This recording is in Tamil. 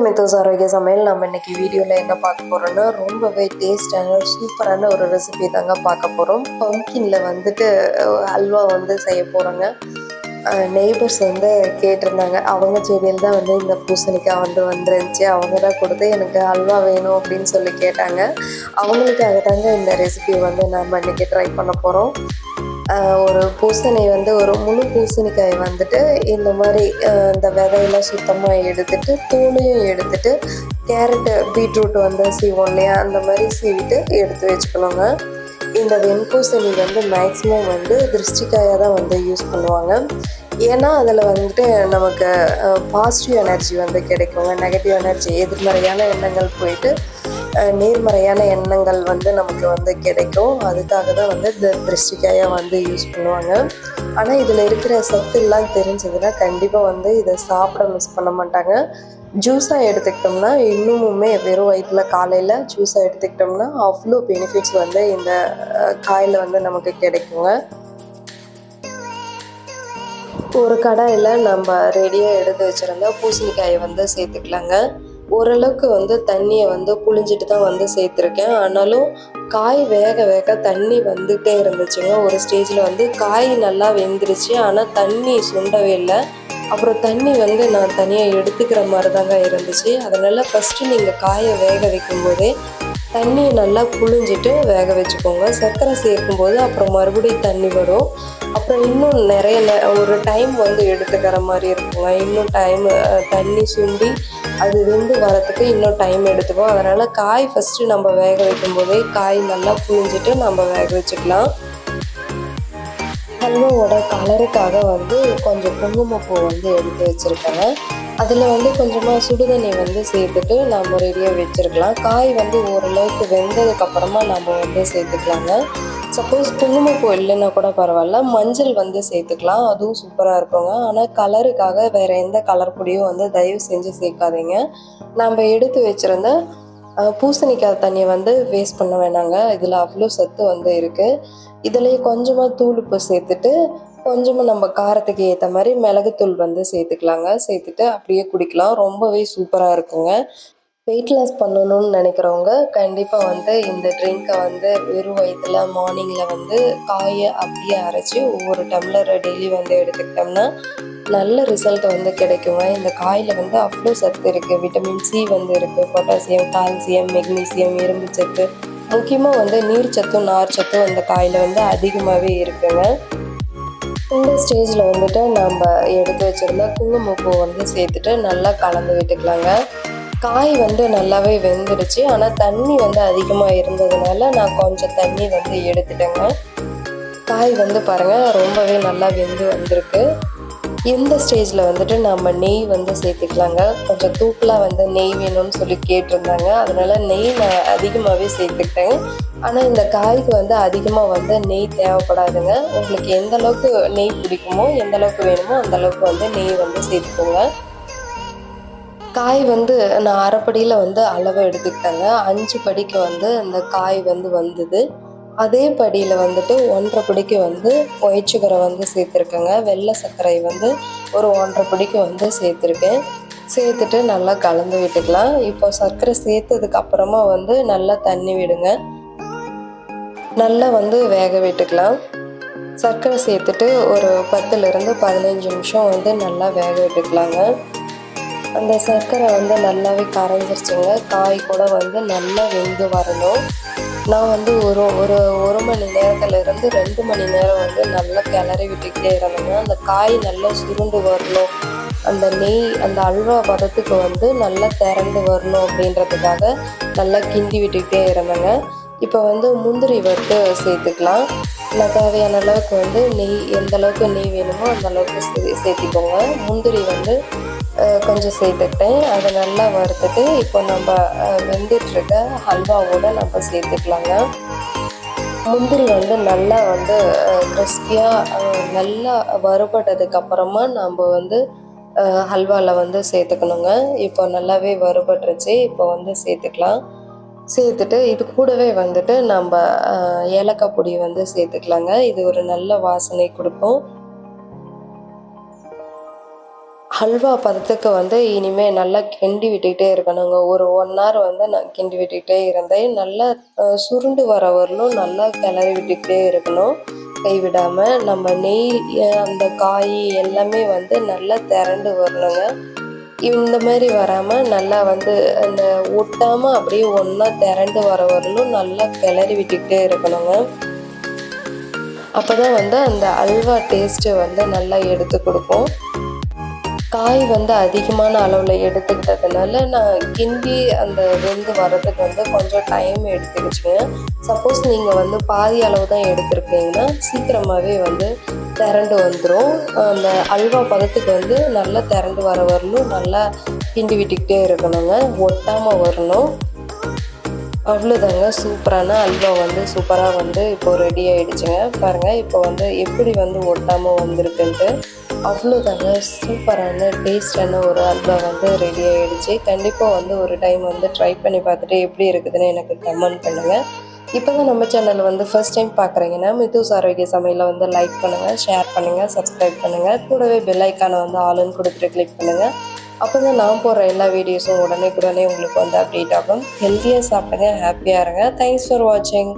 உங்கள் ஆரோக்கிய சமையல். நம்ம இன்னைக்கு வீடியோவில் என்ன பார்க்க போகிறோம்னா ரொம்பவே டேஸ்டான சூப்பரான ஒரு ரெசிபி தாங்க பார்க்க போகிறோம் பம்கின்ல வந்துட்டு அல்வா வந்து செய்ய போகிறோங்க நெய்பர்ஸ் வந்து கேட்டிருந்தாங்க. அவங்க செடியில் தான் வந்து இந்த பூசணிக்காய் வந்து வந்துருந்துச்சு. அவங்க தான் கொடுத்து எனக்கு அல்வா வேணும் அப்படின்னு சொல்லி கேட்டாங்க. அவங்களுக்காக தாங்க இந்த ரெசிபி வந்து நம்ம இன்றைக்கி ட்ரை பண்ண போகிறோம் ஒரு பூசணி வந்து ஒரு முழு பூசணிக்காய் வந்துட்டு இந்த மாதிரி இந்த விதையெல்லாம் சுத்தமாக எடுத்துட்டு தூளையும் எடுத்துட்டு கேரட்டு பீட்ரூட் வந்து சீவோம் இல்லையா? அந்த மாதிரி சீவிட்டு எடுத்து வச்சுக்கணுங்க. இந்த வெண்பூசணி வந்து மேக்ஸிமம் வந்து திருஷ்டிக்காயாக தான் வந்து யூஸ் பண்ணுவாங்க. ஏன்னா அதில் வந்துட்டு நமக்கு பாசிட்டிவ் எனர்ஜி வந்து கிடைக்குங்க. நெகட்டிவ் எனர்ஜி எதிர்மறையான எண்ணங்கள் போயிட்டு நேர்மறையான எண்ணங்கள் வந்து நமக்கு வந்து கிடைக்கும். அதுக்காக தான் வந்து இந்த திருஷ்டிக்காயாக வந்து யூஸ் பண்ணுவாங்க. ஆனால் இதில் இருக்கிற சத்துலாம் தெரிஞ்சதுன்னா கண்டிப்பாக வந்து இதை சாப்பிட மிஸ் பண்ண மாட்டாங்க. ஜூஸாக எடுத்துக்கிட்டோம்னா இன்னுமுமே வெறும் வயிற்றில் காலையில் ஜூஸாக எடுத்துக்கிட்டோம்னா அவ்வளோ பெனிஃபிட்ஸ் வந்து இந்த காயில் வந்து நமக்கு கிடைக்குங்க. ஒரு கடாயில் நம்ம ரெடியாக எடுத்து வச்சுருந்தா பூசணிக்காயை வந்து சேர்த்துக்கலாங்க. ஓரளவுக்கு வந்து தண்ணியை வந்து புழிஞ்சிட்டு தான் வந்து சேர்த்துருக்கேன். ஆனாலும் காய் வேக வேக தண்ணி வந்துகிட்டே இருந்துச்சுங்க. ஒரு ஸ்டேஜில் வந்து காய் நல்லா வெந்துருச்சு. ஆனால் தண்ணி சுண்டவே இல்லை. அப்புறம் தண்ணி வந்து நான் தனியாக எடுத்துக்கிற மாதிரி தாங்க இருந்துச்சு. அதனால் ஃபஸ்ட்டு நீங்கள் காயை வேக வைக்கும்போதே தண்ணியை நல்லா புழிஞ்சிட்டு வேக வச்சுக்கோங்க. சர்க்கரை சேர்க்கும்போது அப்புறம் மறுபடியும் தண்ணி வரும். அப்புறம் இன்னும் நிறைய ஒரு டைம் வந்து எடுத்துக்கிற மாதிரி இருக்குங்க. இன்னும் டைம் தண்ணி சுண்டி அது வெந்து வரத்துக்கு இன்னும் டைம் எடுத்துக்கும். அதனால் காய் ஃபஸ்ட்டு நம்ம வேக வைக்கும் போதே காய் நல்லா புழிஞ்சிட்டு நம்ம வேக வச்சுக்கலாம். ஹல்வாவோட கலருக்காக வந்து கொஞ்சம் குங்குமப்பூ வந்து எடுத்து வச்சுருக்கேன் அதில் வந்து கொஞ்சமாக சுடுதண்ணி வந்து சேர்த்துட்டு நம்ம ரெடியாக வச்சுருக்கலாம். காய் வந்து ஓரளவுக்கு வெந்ததுக்கப்புறமா நம்ம வந்து சேர்த்துக்கலாங்க. சப்போஸ் குங்குமப்பூ இல்லைன்னா கூட பரவாயில்ல. மஞ்சள் வந்து சேர்த்துக்கலாம். அதுவும் சூப்பராக இருக்குங்க. ஆனால் கலருக்காக வேறு எந்த கலர் பொடியும் வந்து தயவு செஞ்சு சேர்க்காதீங்க. நம்ம எடுத்து வச்சுருந்த பூசணிக்காய் தண்ணியை வந்து வேஸ்ட் பண்ண வேணாங்க. இதில் அவ்வளோ சத்து வந்து இருக்குது இதுலேயே கொஞ்சமாக தூளுப்பு சேர்த்துட்டு கொஞ்சமாக நம்ம காரத்துக்கு ஏற்ற மாதிரி மிளகுத்தூள் வந்து சேர்த்துக்கலாங்க. சேர்த்துட்டு அப்படியே குடிக்கலாம். ரொம்பவே சூப்பராக இருக்குங்க. வெயிட் லாஸ் பண்ணணும்னு நினைக்கிறவங்க கண்டிப்பாக வந்து இந்த ட்ரிங்க்கை வந்து வெறும் வயிற்றுல மார்னிங்கில் வந்து காயை அப்படியே அரைச்சி ஒவ்வொரு டம்ளர் டெய்லி வந்து எடுத்துக்கிட்டோம்னா நல்ல ரிசல்ட் வந்து கிடைக்குங்க. இந்த காயில் வந்து அவ்வளோ சத்து இருக்குது விட்டமின் சி வந்து இருக்குது பொட்டாசியம் கால்சியம் மெக்னீசியம் இரும்பு சத்து. முக்கியமாக வந்து நீர் சத்தும் நார் சத்தும் அந்த காயில் வந்து அதிகமாகவே இருக்குங்க. இந்த ஸ்டேஜில் வந்துட்டு நம்ம எடுத்து வச்சிருந்த குங்குமப்பூ வந்து சேர்த்துட்டு நல்லா கலந்து விட்டுக்கலாங்க. காய் வந்து நல்லாவே வெந்துடுச்சு. ஆனால் தண்ணி வந்து அதிகமாக இருந்ததுனால நான் கொஞ்சம் தண்ணி வந்து எடுத்துட்டேங்க. காய் வந்து பாருங்கள் ரொம்பவே நல்லா வெந்து வந்திருக்கு. இந்த ஸ்டேஜில் வந்துட்டு நம்ம நெய் வந்து சேர்த்துக்கலாங்க. கொஞ்சம் தூக்கலாக வந்து நெய் வேணும்னு சொல்லி கேட்டிருந்தாங்க. அதனால நெய் நான் அதிகமாகவே சேர்த்துக்கிட்டேன். ஆனால் இந்த காய்க்கு வந்து அதிகமாக வந்து நெய் தேவைப்படாதுங்க. உங்களுக்கு எந்த அளவுக்கு நெய் பிடிக்குமோ எந்த அளவுக்கு வேணுமோ அந்த அளவுக்கு வந்து நெய் வந்து சேர்த்துக்கோங்க. காய் வந்து நான் அரைப்படியில் வந்து அளவை எடுத்துக்கிட்டேங்க. அஞ்சு படிக்கு வந்து அந்த காய் வந்து வந்தது. அதே படியில் வந்துட்டு ஒன்றரை பிடிக்கு வந்து ஒயிட் சுகரை வந்து சேர்த்துருக்கேங்க. வெள்ளை சர்க்கரை வந்து ஒரு ஒன்றரை படிக்கு வந்து சேர்த்துருக்கேன். சேர்த்துட்டு நல்லா கலந்து விட்டுக்கலாம். இப்போ சர்க்கரை சேர்த்ததுக்கு அப்புறமா வந்து நல்லா தண்ணி விடுங்க. நல்லா வந்து வேக விட்டுக்கலாம். சர்க்கரை சேர்த்துட்டு ஒரு பத்துலேருந்து பதினஞ்சு நிமிஷம் வந்து நல்லா வேக விட்டுக்கலாங்க. அந்த சர்க்கரை வந்து நல்லாவே கரைஞ்சிருச்சுங்க. காய் கூட வந்து நல்லா வெந்து வரணும். நான் வந்து ஒரு ஒரு ஒரு மணி நேரத்துல இருந்து ரெண்டு மணி நேரம் வந்து நல்லா கிளறி விட்டுக்கிட்டே இருந்தேங்க. அந்த காய் நல்லா சுருண்டு வரணும். அந்த நெய் அந்த அல்வா பதத்துக்கு வந்து நல்லா திறந்து வரணும் அப்படின்றதுக்காக நல்லா கிண்டி விட்டுக்கிட்டே இருந்தேங்க. இப்போ வந்து முந்திரி வறுத்து சேர்த்துக்கலாம். நான் தேவையான அளவுக்கு வந்து நெய் எந்த அளவுக்கு நெய் வேணுமோ அந்த அளவுக்கு சே- சேர்த்திக்கோங்க. முந்திரி வந்து கொஞ்சம் சேர்த்துக்கிட்டேன். அதை நல்லா வறுத்துட்டு இப்போ நம்ம வெந்துட்டுருக்க ஹல்வாவோட நம்ம சேர்த்துக்கலாங்க. முந்திரி வந்து நல்லா வந்து கிறிஸ்பியாக நல்லா வறுபட்டதுக்கு அப்புறமா நம்ம வந்து ஹல்வாவில் வந்து சேர்த்துக்கணுங்க. இப்போ நல்லாவே வறுபட்டுருச்சு. இப்போ வந்து சேர்த்துக்கலாம். சேர்த்துட்டு இது கூடவே வந்துட்டு நம்ம ஏலக்காய் பொடி வந்து சேர்த்துக்கலாங்க. இது ஒரு நல்ல வாசனை கொடுக்கும். ஹல்வா பதத்துக்கு வந்து இனிமேல் நல்லா கிண்டி விட்டுக்கிட்டே இருக்கணுங்க. ஒரு ஒன் ஹவர் வந்து நான் கிண்டி விட்டுக்கிட்டே இருந்தேன். நல்லா சுருண்டு வர வரலும் நல்லா கிளறி விட்டுக்கிட்டே இருக்கணும். கைவிடாமல் நம்ம நெய் அந்த காய் எல்லாமே வந்து நல்லா திரண்டு வரணுங்க. இந்த மாதிரி வராமல் நல்லா வந்து அந்த ஒட்டாமல் அப்படியே ஒன்றா திரண்டு வர வரலும் நல்லா கிளறி விட்டுக்கிட்டே இருக்கணுங்க. அப்போ தான் வந்து அந்த அல்வா டேஸ்ட்டு வந்து நல்லா எடுத்து கொடுக்கும் காய் வந்து அதிகமான அளவில் எடுத்துக்கிட்டதுனால நான் கிண்டி அந்த வெந்து வர்றதுக்கு வந்து கொஞ்சம் டைம் எடுத்துக்கிச்சுங்க. சப்போஸ் நீங்கள் வந்து பாதி அளவு தான் எடுத்துருக்கீங்கன்னா சீக்கிரமாகவே வந்து திரண்டு வந்துடும் அந்த அல்வா பதத்துக்கு வந்து நல்லா திரண்டு வர வரணும். நல்லா கிண்டி விட்டுக்கிட்டே இருக்கணுங்க. ஒட்டாமல் வரணும். அவ்வளோதாங்க சூப்பரான அல்வா வந்து சூப்பராக வந்து இப்போ ரெடி ஆகிடுச்சுங்க பாருங்கள் இப்போ வந்து எப்படி வந்து ஒட்டாமல் வந்திருக்குன்ட்டு. அவ்வளோதாங்க சூப்பரான டேஸ்டான ஒரு அல்வா வந்து ரெடி ஆகிடுச்சு கண்டிப்பாக வந்து ஒரு டைம் வந்து ட்ரை பண்ணி பார்த்துட்டு எப்படி இருக்குதுன்னு எனக்கு கமெண்ட் பண்ணுங்கள் இப்போ தான் நம்ம சேனல் வந்து ஃபர்ஸ்ட் டைம் பார்க்குறீங்கன்னா மிதுஸ் ஆரோக்கிய சமையலை வந்து லைக் பண்ணுங்கள் ஷேர் பண்ணுங்கள் சப்ஸ்கிரைப் பண்ணுங்கள் கூடவே பெல் ஐக்கானை வந்து ஆளுன்னு கொடுத்துட்டு கிளிக் பண்ணுங்கள் அப்போ தான் நான் போடுற எல்லா வீடியோஸும் உடனே உடனே உங்களுக்கு வந்து அப்டேட் ஆகும். ஹெல்த்தியாக சாப்பிடுங்க ஹாப்பியாக இருங்க. தேங்க்ஸ் ஃபார் வாட்சிங்